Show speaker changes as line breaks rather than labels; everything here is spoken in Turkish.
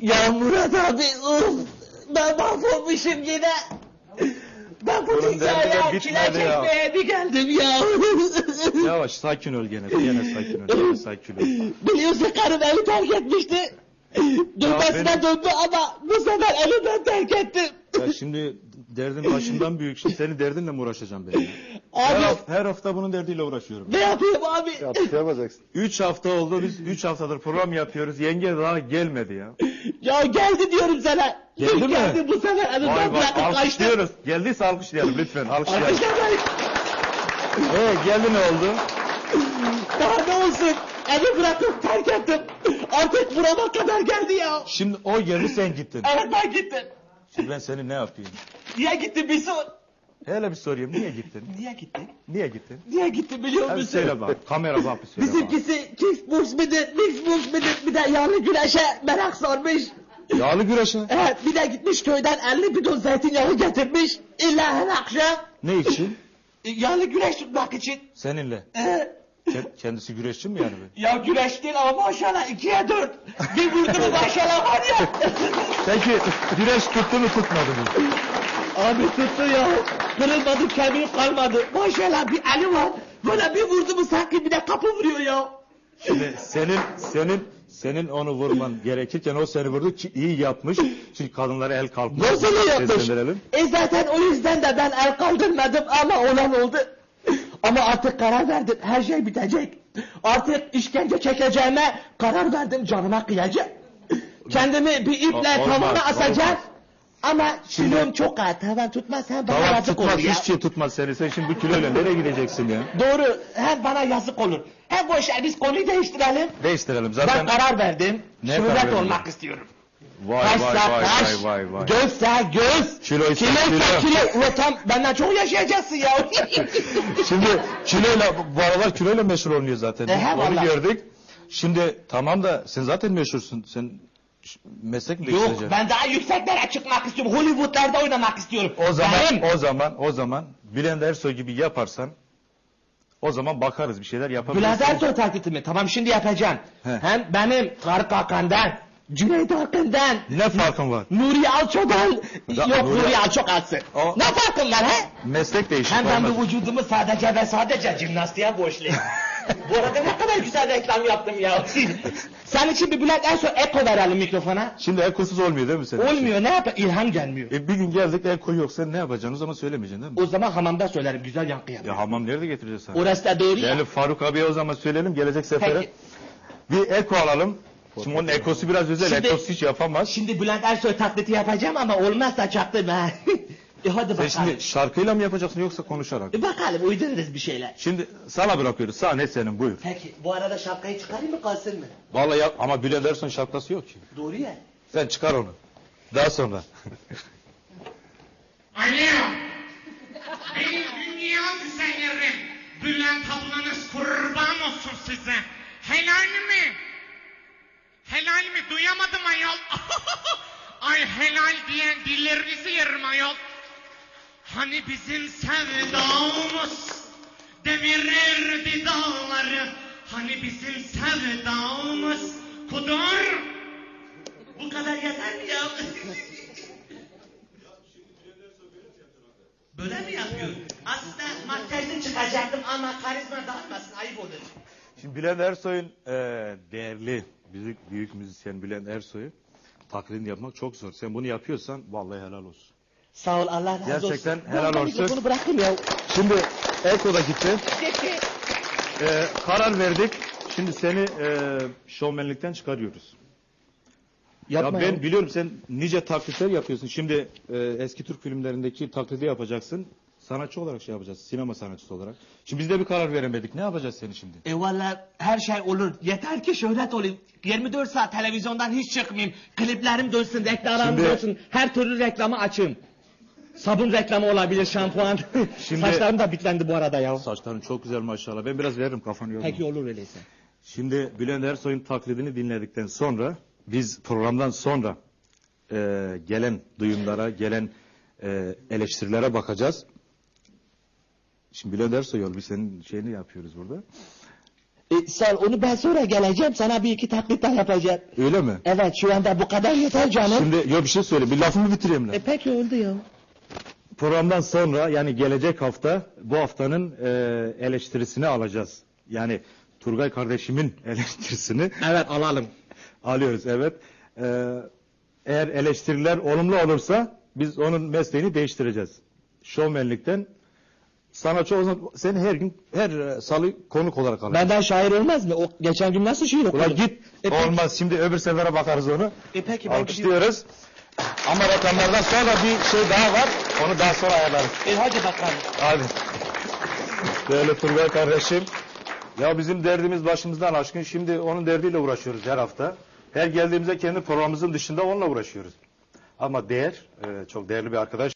Ya Murat abi uf, ben mahvolmuşum yine. Ben bu
Oğlum
dünyaya
derdi de
çile
bitmedi ya.
çekmeye mi geldim ya?
Yavaş sakin ol gene. Gene sakin ol. Gene sakin ol.
Biliyorsun karım evi terk etmişti. Dönmesine
benim-
döndü ama bu sefer evi ben terk ettim.
Ya şimdi derdin başımdan büyük. Şimdi senin derdinle mi uğraşacağım ben? ya? Her,
Abi
her hafta bunun derdiyle uğraşıyorum.
ne yapayım abi?
yapacaksın. Üç hafta oldu biz üç haftadır program yapıyoruz. Yenge daha gelmedi ya.
Ya geldi diyorum sana.
Geldi mi?
geldi bu sefer
Vay
evinden
vay
bırakıp kaçtı.
alkışlıyoruz. Geldiyse alkışlayalım lütfen. Alkışlayalım.
Arkadaşlar
Ee geldi ne oldu?
daha ne olsun? Evi bırakıp terk ettim. Artık burama kadar geldi ya.
Şimdi o geldi sen gittin.
Evet ben gittim.
Şimdi ben seni ne yapayım?
Niye gittin bir sor.
Hele bir sorayım. Niye gittin?
Niye gittin?
Niye gittin?
Niye gittin biliyor
Hadi
musun?
söyle bak. Kamera bak bir söyle bak.
Bizimkisi kickbox midir, mixbox midir bir de yağlı güreşe merak sarmış.
Yağlı güreşe.
Evet bir de gitmiş köyden 50 bidon zeytinyağı getirmiş. İlla her akşam
Ne için?
e, yağlı güreş tutmak için.
Seninle.
Ee,
Ke- kendisi güreşçi mi yani? be?
ya güreş değil ama maşallah ikiye dört. Bir vurdu mu maşallah var ya.
Peki güreş tuttu mu tutmadı mı?
Abi tuttu ya. Kırılmadı kemiği kalmadı. Maşallah bir eli var. Böyle bir vurdu mu sanki bir de kapı vuruyor ya.
Şimdi senin senin senin onu vurman gerekirken o seni vurdu ki iyi yapmış. Çünkü kadınlara el kalkmış.
Nasıl yapmış?
Seslendirelim.
E zaten o yüzden de ben el kaldırmadım ama olan oldu. Ama artık karar verdim. Her şey bitecek. Artık işkence çekeceğime karar verdim. Canıma kıyacağım. Kendimi bir iple
olmaz,
tavana asacağım.
olmaz.
Ama kilom çok ağır. Tavan tutmaz hem bana
Tamam
yazık olur
tutmaz
ya.
hiç şey tutmaz seni. Sen şimdi bu kiloyla nereye gideceksin ya?
Doğru. Hem bana yazık olur. Hem boş ver biz konuyu değiştirelim.
Değiştirelim
Ben
zaten.
karar verdim.
Ne
Şöhret
karar verdin?
olmak istiyorum.
Vay vay
Kaşsa
vay vay vay vay.
gözse göz,
Kiloysa
kiloysa
kilo.
kilo. Ulan tam benden çok yaşayacaksın ya.
Şimdi kiloyla bu aralar kiloyla meşhur oluyor zaten.
E, he,
Onu
vallahi.
gördük. Şimdi tamam da sen zaten meşhursun. Sen meslek mi
Yok
değiştireceksin?
ben daha yükseklere çıkmak istiyorum. Hollywoodlarda oynamak istiyorum.
O zaman
Benim-
o zaman o zaman Bülent Ersoy gibi yaparsan o zaman bakarız bir şeyler yapabilirsin.
Bülent Ersoy taklidi mi? Tamam şimdi yapacağım.
He.
Hem benim Tarık Hakan'dan, Cüneyt Arkın'dan,
Ne farkın var?
Nuri Alço'dan,
Ya,
yok
Nuri-
Nuri Alço kalsın.
O-
Ne farkın var he?
Meslek değişik.
Hem ben
olmaz.
bu vücudumu sadece ve sadece jimnastiğe borçluyum. bu arada ne kadar güzel reklam yaptım ya. Sen için bir Bülent Ersoy eko verelim mikrofona.
Şimdi ekosuz olmuyor değil mi senin? için?
Olmuyor ne yapayım? İlham gelmiyor.
E bir gün geldik eko yok sen ne yapacaksın o zaman söylemeyeceksin değil mi?
O zaman hamamda söylerim güzel yankı yapar.
Ya hamam nerede getireceğiz sana?
Orası da doğru ya.
Değerli Faruk abiye o zaman söyleyelim gelecek sefere.
Peki.
Bir eko alalım. Şimdi onun ekosu biraz özel.
Şimdi-
Ekosu hiç yapamaz.
Şimdi Bülent Ersoy taklidi yapacağım ama olmazsa çaktım ha. e hadi
Sen
bakalım.
şimdi şarkıyla mı yapacaksın yoksa konuşarak?
E bakalım uydururuz bir şeyler.
Şimdi sana bırakıyoruz. Sahne senin buyur.
Peki bu arada şapkayı çıkarayım mı kalsın mı?
Vallahi yap ama Bülent Ersoy'un şapkası yok ki.
Doğru ya.
Sen çıkar onu. Daha sonra.
Alo. Benim dünya güzellerim. Bülent ablanız kurban olsun size. Helal mi? Helal mi? Duyamadım ayol. Ay helal diyen dillerinizi yerim ayol. Hani bizim sevdamız demirirdi dağları. Hani bizim sevdamız kudur. Bu kadar yeter mi ya? Böyle mi yapıyor?
Aslında makyajlı çıkacaktım ama karizma dağıtmasın ayıp olur.
Şimdi Bülent Ersoy'un eee, değerli büyük, büyük müzisyen Bülent Ersoy'u taklidini yapmak çok zor. Sen bunu yapıyorsan vallahi helal olsun.
Sağ ol Allah razı olsun.
Gerçekten helal
arada
olsun.
mikrofonu bırakın ya.
Şimdi Eko'da gitti.
Peki.
Eee, karar verdik. Şimdi seni eee şovmenlikten çıkarıyoruz.
Yapma
ya
ya.
ben biliyorum sen nice taklitler yapıyorsun. Şimdi e, eski Türk filmlerindeki taklidi yapacaksın. Sanatçı olarak şey yapacağız. Sinema sanatçısı olarak. Şimdi biz de bir karar veremedik. Ne yapacağız seni şimdi?
E valla her şey olur. Yeter ki şöhret olayım. 24 saat televizyondan hiç çıkmayayım. Kliplerim dönsün, reklamlarım
Şimdi-
dönsün. Her türlü reklamı açayım. Sabun reklamı olabilir, şampuan.
Şimdi-
Saçlarım da bitlendi bu arada ya.
Saçların çok güzel maşallah. Ben biraz veririm kafanı yorma.
Peki olur öyleyse.
Şimdi Bülent Ersoy'un taklidini dinledikten sonra biz programdan sonra e, gelen duyumlara, gelen e, eleştirilere bakacağız. Şimdi Bülent Ersoy ol, biz senin şeyini yapıyoruz burada.
E, ol, onu ben sonra geleceğim sana bir iki taklit daha yapacağım.
Öyle mi?
Evet şu anda bu kadar yeter canım.
Şimdi yok bir şey söyle. Bir lafımı bitireyim lan.
E peki oldu ya.
Programdan sonra yani gelecek hafta bu haftanın e, eleştirisini alacağız. Yani Turgay kardeşimin eleştirisini
Evet alalım.
alıyoruz evet. E, eğer eleştiriler olumlu olursa biz onun mesleğini değiştireceğiz. Şovmenlikten sanatçı o zaman seni her gün her e, salı konuk olarak alacağız.
Benden şair olmaz mı? O geçen gün nasıl şiir okudun?
Ulan git.
E.
Olmaz. Şimdi öbür sefere bakarız onu.
E peki.
Alkışlıyoruz. Ama rakamlardan sonra bir şey daha var. Onu daha sonra ayarlarız.
E hadi bakalım.
Hadi. Değerli Turgay kardeşim. Ya bizim derdimiz başımızdan aşkın. Şimdi onun derdiyle uğraşıyoruz her hafta. Her geldiğimizde kendi programımızın dışında onunla uğraşıyoruz. Ama değer, e, çok değerli bir arkadaş.